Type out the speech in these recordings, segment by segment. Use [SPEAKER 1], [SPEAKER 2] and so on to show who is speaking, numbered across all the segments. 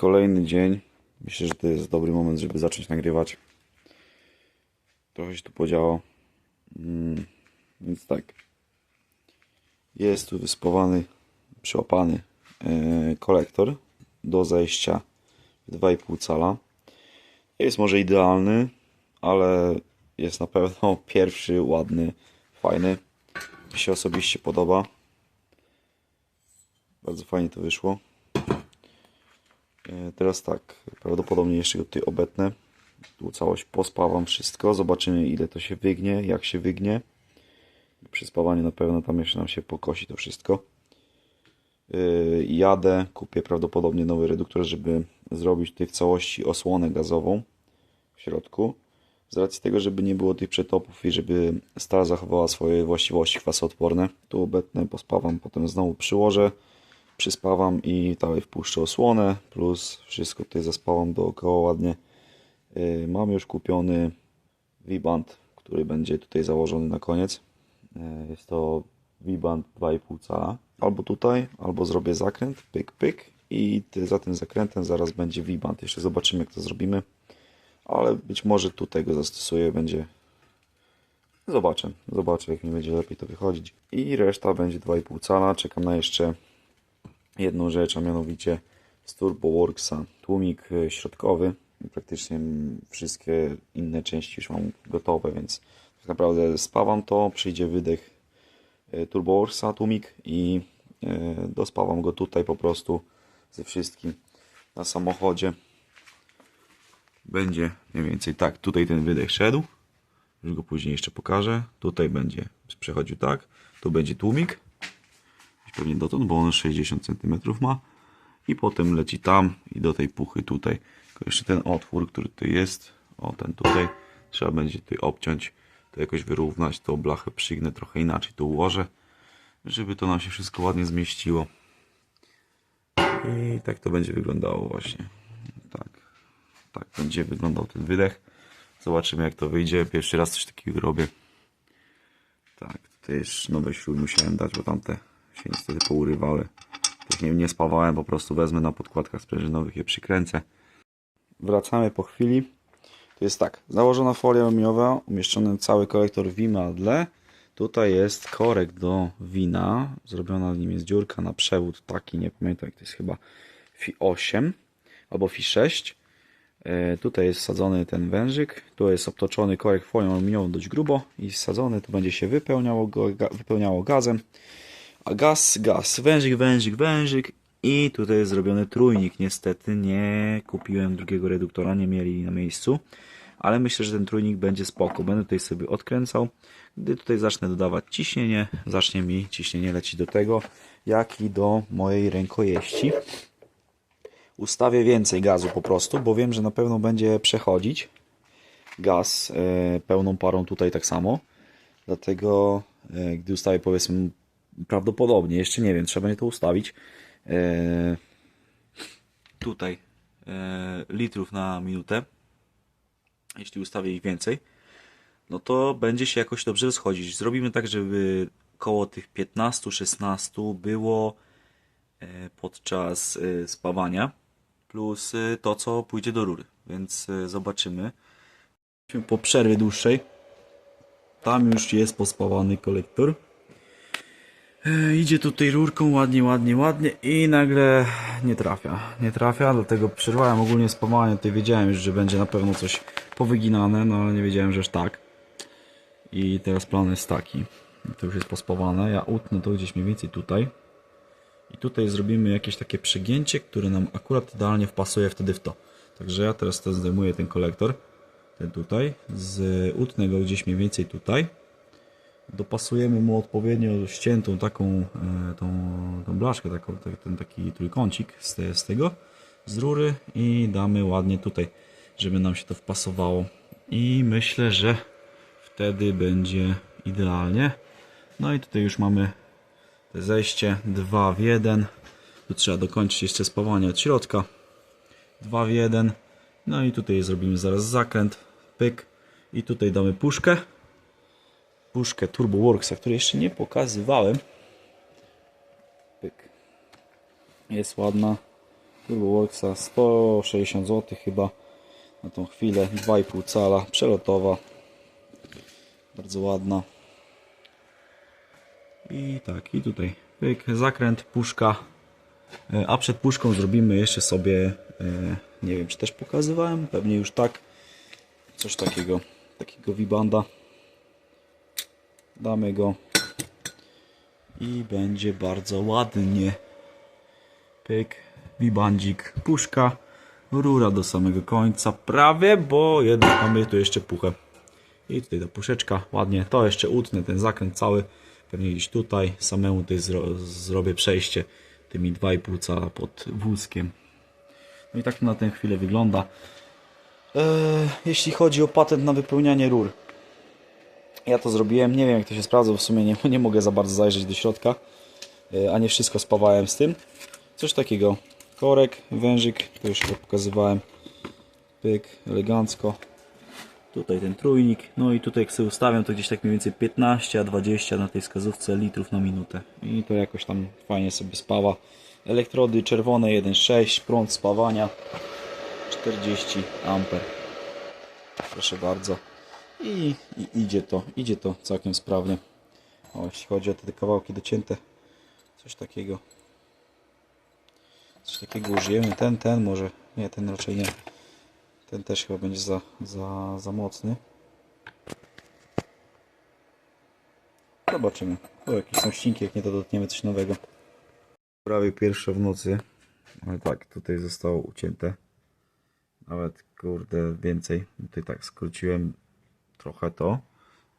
[SPEAKER 1] kolejny dzień. Myślę, że to jest dobry moment, żeby zacząć nagrywać. Trochę się tu podziało. Mm, więc tak. Jest tu wyspawany, przyłapany e, kolektor do zejścia w 2,5 cala. Nie jest może idealny, ale jest na pewno pierwszy, ładny, fajny. Mi się osobiście podoba. Bardzo fajnie to wyszło. E, Teraz tak, prawdopodobnie jeszcze go tutaj obetnę. Tu całość pospawam wszystko. Zobaczymy ile to się wygnie, jak się wygnie. Przy spawaniu na pewno tam jeszcze nam się pokosi to wszystko. Yy, Jadę, kupię prawdopodobnie nowy reduktor, żeby zrobić tutaj w całości osłonę gazową w środku. Z racji tego, żeby nie było tych przetopów i żeby stal zachowała swoje właściwości kwasoodporne. Tu obetnę, pospawam, potem znowu przyłożę przyspawam i dalej wpuszczę osłonę, plus wszystko tutaj zaspawam dookoła ładnie. Yy, Mam już kupiony V-Band, który będzie tutaj założony na koniec. Yy, Jest to V-Band 2,5 cala. Albo tutaj, albo zrobię zakręt, pyk, pyk i za tym zakrętem zaraz będzie V-Band. Jeszcze zobaczymy jak to zrobimy, ale być może tutaj go zastosuję, będzie Zobaczę, zobaczę jak mi będzie lepiej to wychodzić. I reszta będzie 2,5 cala. Czekam na jeszcze jedną rzecz, a mianowicie z TurboWorksa tłumik e, środkowy. Praktycznie wszystkie inne części już mam gotowe, więc tak naprawdę spawam to, przyjdzie wydech e, TurboWorksa tłumik i e, dospawam go tutaj po prostu ze wszystkim na samochodzie. Będzie mniej więcej tak, tutaj ten wydech szedł, już go później jeszcze pokażę. Tutaj będzie przechodził tak, tu będzie tłumik, pewnie dotąd, bo on 60 cm ma i potem leci tam i do tej puchy tutaj. Tylko jeszcze ten otwór, który tu jest, o ten tutaj, trzeba będzie tutaj obciąć, to jakoś wyrównać, tą blachę przygnę trochę inaczej, tu ułożę, żeby to nam się wszystko ładnie zmieściło. I tak to będzie wyglądało właśnie. Tak, tak będzie wyglądał ten wydech. Zobaczymy jak to wyjdzie. Pierwszy raz coś takiego robię. Tak, tutaj już nowe śruby musiałem dać, bo tamte się niestety pourywały. Tych nie, nie spawałem, po prostu wezmę na podkładkach sprężynowych, je przykręcę. Wracamy po chwili. To jest tak, założona folia aluminiowa, umieszczony cały kolektor Wima Adle. Tutaj jest korek do wina, zrobiona w nim jest dziurka na przewód taki, nie pamiętam jak to jest chyba FI 8 albo FI 6. E, Tutaj jest wsadzony ten wężyk, tu jest obtoczony korek folią aluminiową dość grubo i wsadzony, tu będzie się wypełniało, wypełniało gazem. A gaz, gaz, wężyk, wężyk, wężyk i tutaj jest zrobiony trójnik. Niestety nie kupiłem drugiego reduktora, nie mieli na miejscu, ale myślę, że ten trójnik będzie spoko. Będę tutaj sobie odkręcał. Gdy tutaj zacznę dodawać ciśnienie, zacznie mi ciśnienie lecieć do tego, jak i do mojej rękojeści ustawię więcej gazu po prostu, bo wiem, że na pewno będzie przechodzić gaz e, pełną parą tutaj tak samo. Dlatego e, gdy ustawię powiedzmy prawdopodobnie, jeszcze nie wiem, trzeba będzie to ustawić e, tutaj e, litrów na minutę. Jeśli ustawię ich więcej, no to będzie się jakoś dobrze rozchodzić. Zrobimy tak, żeby koło tych 15-16 było e, podczas e, spawania plus e, to, co pójdzie do rury. Więc zobaczymy. Po przerwie dłuższej tam już jest pospawany kolektor. E, Idzie tutaj rurką ładnie, ładnie, ładnie i nagle nie trafia. Nie trafia, dlatego przerwałem ogólnie spawanie. Tutaj wiedziałem już, że będzie na pewno coś powyginane, no ale nie wiedziałem, że aż tak. I teraz plan jest taki. To już jest pospawane. Ja utnę to gdzieś mniej więcej tutaj. I tutaj zrobimy jakieś takie przegięcie, które nam akurat idealnie wpasuje wtedy w to. Także ja teraz to zdejmuję ten kolektor. Ten tutaj. Z, utnę go gdzieś mniej więcej tutaj. Dopasujemy mu odpowiednio ściętą taką e, tą, tą blaszkę, taką, te- ten taki trójkącik z, te, z tego, z rury i damy ładnie tutaj, żeby nam się to wpasowało. I myślę, że wtedy będzie idealnie. No i tutaj już mamy te zejście 2 w 1. Tu trzeba dokończyć jeszcze spawanie od środka. 2 w 1. No i tutaj zrobimy zaraz zakręt, pyk i tutaj damy puszkę. Puszkę TurboWorksa, której jeszcze nie pokazywałem. Pyk. Jest ładna. Turboworksa 160 zł chyba na tą chwilę 2,5 cala przelotowa bardzo ładna i tak i tutaj pyk, zakręt, puszka E, a przed puszką zrobimy jeszcze sobie e, nie wiem czy też pokazywałem pewnie już tak coś takiego takiego wibanda damy go. I będzie bardzo ładnie. Pyk, wibandzik, puszka. Rura do samego końca. Prawie, bo jednak mamy tu jeszcze puchę. I tutaj ta puszeczka. Ładnie, to jeszcze utnę ten zakręt cały. Pewnie gdzieś tutaj, samemu tutaj zro zrobię przejście tymi 2,5 cala pod wózkiem. No i tak to na tę chwilę wygląda. Eee, jeśli chodzi o patent na wypełnianie rur ja to zrobiłem, nie wiem jak to się sprawdza, w sumie nie, nie mogę za bardzo zajrzeć do środka, e, a nie wszystko spawałem z tym. Coś takiego, korek, wężyk, to już chyba pokazywałem, pyk, elegancko. Tutaj ten trójnik, no i tutaj jak sobie ustawiam, to gdzieś tak mniej więcej 15, a 20 na tej wskazówce litrów na minutę. I to jakoś tam fajnie sobie spawa. Elektrody czerwone 1.6, prąd spawania 40 amper. Proszę bardzo. I, I idzie to, idzie to całkiem sprawnie. O, jeśli chodzi o te kawałki docięte, coś takiego. Coś takiego użyjemy. Ten, ten może, nie, ten raczej nie. Ten też chyba będzie za, za, za mocny. Zobaczymy. O, jakieś są ścinki, jak nie to dotkniemy coś nowego. Prawie pierwsze w nocy. Ale tak, tutaj zostało ucięte. Nawet kurde więcej. Tutaj tak skróciłem trochę to.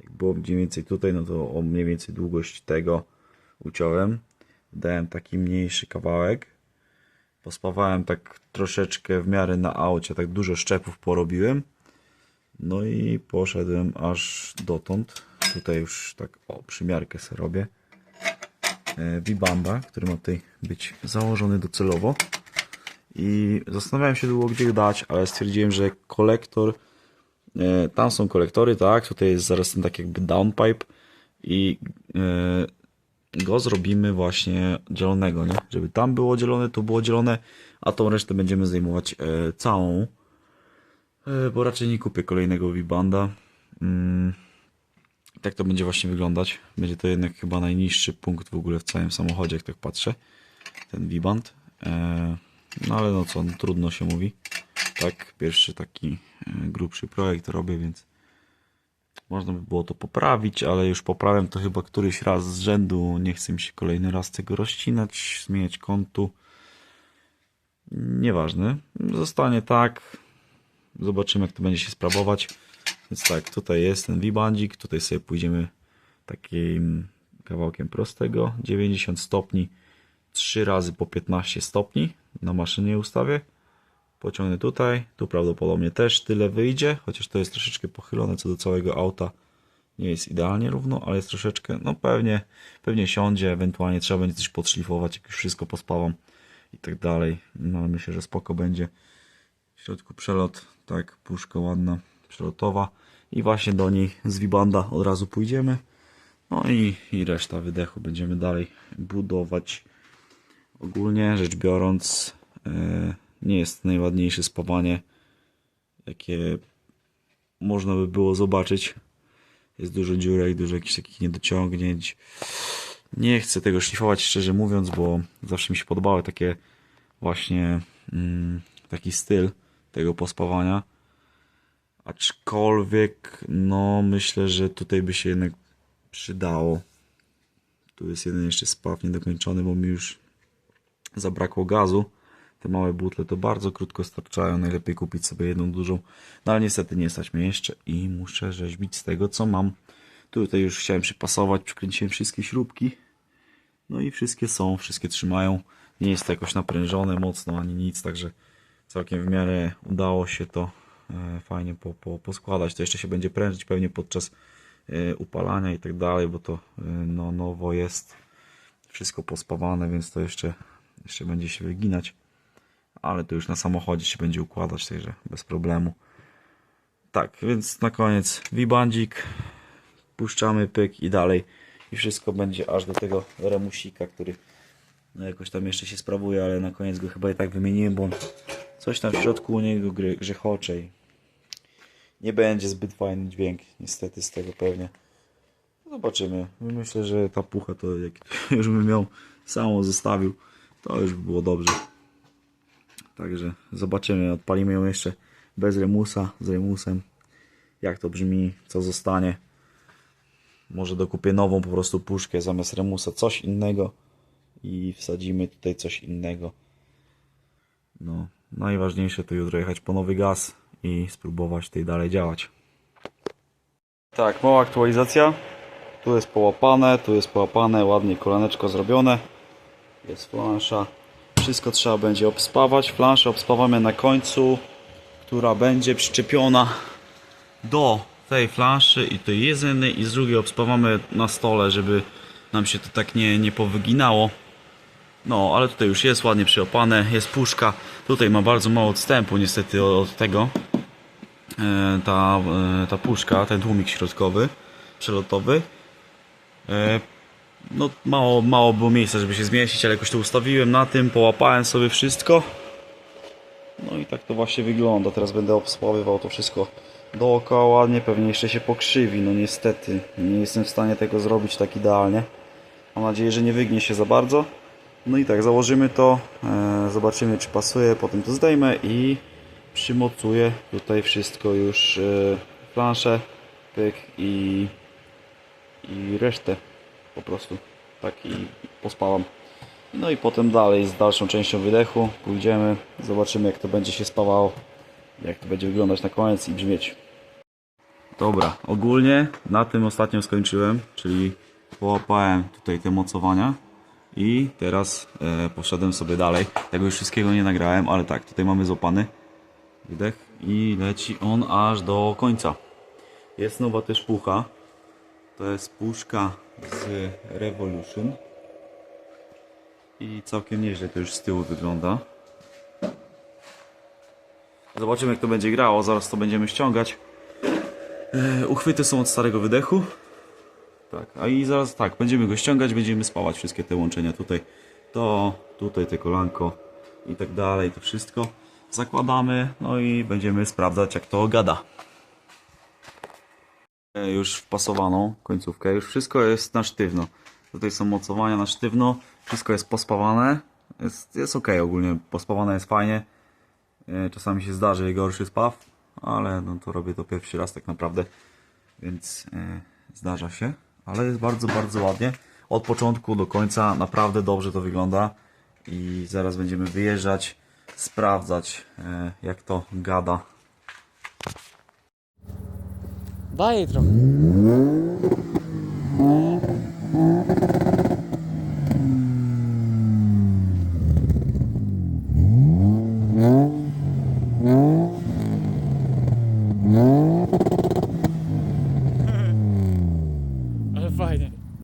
[SPEAKER 1] Jak było mniej więcej tutaj, no to o mniej więcej długość tego uciąłem. Dałem taki mniejszy kawałek. Pospawałem tak troszeczkę w miarę na aucie, tak dużo szczepów porobiłem. No i poszedłem aż dotąd. Tutaj już tak o przymiarkę sobie robię. E, Vibamba, który ma tutaj być założony docelowo. I zastanawiałem się długo gdzie dać, ale stwierdziłem, że kolektor E, Tam są kolektory, tak? Tutaj jest zaraz ten tak jakby downpipe i e, go zrobimy właśnie dzielonego, nie? Żeby tam było dzielone, tu było dzielone, a tą resztę będziemy zdejmować e, całą. Bo raczej nie kupię kolejnego V-Banda. Mm, Tak to będzie właśnie wyglądać. Będzie to jednak chyba najniższy punkt w ogóle w całym samochodzie, jak tak patrzę. Ten V-Band. No ale no co, no, trudno się mówi. Tak, pierwszy taki e, grubszy projekt robię, więc można by było to poprawić, ale już poprawiam to chyba któryś raz z rzędu. Nie chcę mi się kolejny raz tego rozcinać, zmieniać kątu. Nieważne. Zostanie tak. Zobaczymy, jak to będzie się sprawować. Więc tak, tutaj jest ten V-bandzik. Tutaj sobie pójdziemy takim kawałkiem prostego. 90 stopni. 3 razy po 15 stopni na maszynie ustawię. Pociągnę tutaj, tu prawdopodobnie też tyle wyjdzie, chociaż to jest troszeczkę pochylone co do całego auta. Nie jest idealnie równo, ale jest troszeczkę, no pewnie, pewnie siądzie, ewentualnie trzeba będzie coś podszlifować, jak już wszystko pospawam i tak dalej. No ale myślę, że spoko będzie. W środku przelot, tak, puszka ładna, przelotowa i właśnie do niej z Vibanda od razu pójdziemy. No i, i reszta wydechu będziemy dalej budować. Ogólnie rzecz biorąc, yy, nie jest najładniejsze spawanie, jakie można by było zobaczyć. Jest dużo dziurek, dużo jakichś takich niedociągnięć. Nie chcę tego szlifować, szczerze mówiąc, bo zawsze mi się podobały takie właśnie mm, taki styl tego pospawania. Aczkolwiek, no myślę, że tutaj by się jednak przydało. Tu jest jeden jeszcze spaw niedokończony, bo mi już zabrakło gazu. Te małe butle to bardzo krótko starczają. Najlepiej kupić sobie jedną dużą. No ale niestety nie stać mnie jeszcze i muszę rzeźbić z tego co mam. Tutaj już chciałem przypasować, przykręciłem wszystkie śrubki. No i wszystkie są, wszystkie trzymają. Nie jest to jakoś naprężone mocno ani nic, także całkiem w miarę udało się to e, fajnie po, po, poskładać. To jeszcze się będzie prężyć pewnie podczas e, upalania i tak dalej, bo to e, no, nowo jest wszystko pospawane, więc to jeszcze, jeszcze będzie się wyginać ale to już na samochodzie się będzie układać, także bez problemu. Tak, więc na koniec wibandzik, puszczamy pyk i dalej i wszystko będzie aż do tego remusika, który No jakoś tam jeszcze się sprawuje, ale na koniec go chyba i tak wymieniłem, bo coś tam w środku u niego grzechocze i nie będzie zbyt fajny dźwięk niestety z tego pewnie. Zobaczymy. Myślę, że ta pucha to jak już bym ją samą zostawił, to już by było dobrze. Także zobaczymy, odpalimy ją jeszcze bez remusa, z remusem. Jak to brzmi, co zostanie. Może dokupię nową po prostu puszkę zamiast remusa, coś innego i wsadzimy tutaj coś innego. No, najważniejsze to jutro jechać po nowy gaz i spróbować tutaj dalej działać. Tak, mała aktualizacja. Tu jest połapane, tu jest połapane, ładnie kolaneczko zrobione. Jest flansza. Wszystko trzeba będzie obspawać. Flanszę obspawamy na końcu, która będzie przyczepiona do tej flanszy i tej jezyny i z drugiej obspawamy na stole, żeby nam się to tak nie, nie powyginało. No, ale tutaj już jest ładnie przyopane, jest puszka. Tutaj ma bardzo mało odstępu niestety od tego. E, ta, e, ta puszka, ten tłumik środkowy, przelotowy. No mało, mało było miejsca, żeby się zmieścić, ale jakoś to ustawiłem na tym, połapałem sobie wszystko. No i tak to właśnie wygląda. Teraz będę obspawywał to wszystko dookoła ładnie, pewnie jeszcze się pokrzywi, no niestety. Nie jestem w stanie tego zrobić tak idealnie. Mam nadzieję, że nie wygnie się za bardzo. No i tak, założymy to, e, zobaczymy czy pasuje, potem to zdejmę i przymocuję tutaj wszystko już, e, planszę, pyk i, i resztę po prostu. Tak i pospałam. No i potem dalej z dalszą częścią wydechu pójdziemy, zobaczymy jak to będzie się spawało, jak to będzie wyglądać na koniec i brzmieć. Dobra, ogólnie na tym ostatnio skończyłem, czyli połapałem tutaj te mocowania i teraz e, poszedłem sobie dalej. Tego już wszystkiego nie nagrałem, ale tak, tutaj mamy złapany wydech i leci on aż do końca. Jest nowa też pucha. To jest puszka z Revolution. I całkiem nieźle to już z tyłu wygląda. Zobaczymy jak to będzie grało, zaraz to będziemy ściągać. E, uchwyty są od starego wydechu. Tak, a i zaraz tak, będziemy go ściągać, będziemy spawać wszystkie te łączenia tutaj. To, tutaj te kolanko i tak dalej, to wszystko zakładamy, no i będziemy sprawdzać jak to gada. E, Już wpasowaną końcówkę, już wszystko jest na sztywno. Tutaj są mocowania na sztywno, wszystko jest pospawane. Jest, jest ok ogólnie, pospawane jest fajnie. E, Czasami się zdarzy gorszy spaw, ale no to robię to pierwszy raz tak naprawdę, więc e, zdarza się. Ale jest bardzo, bardzo ładnie. Od początku do końca naprawdę dobrze to wygląda i zaraz będziemy wyjeżdżać, sprawdzać e, jak to gada.
[SPEAKER 2] Vai, draugi?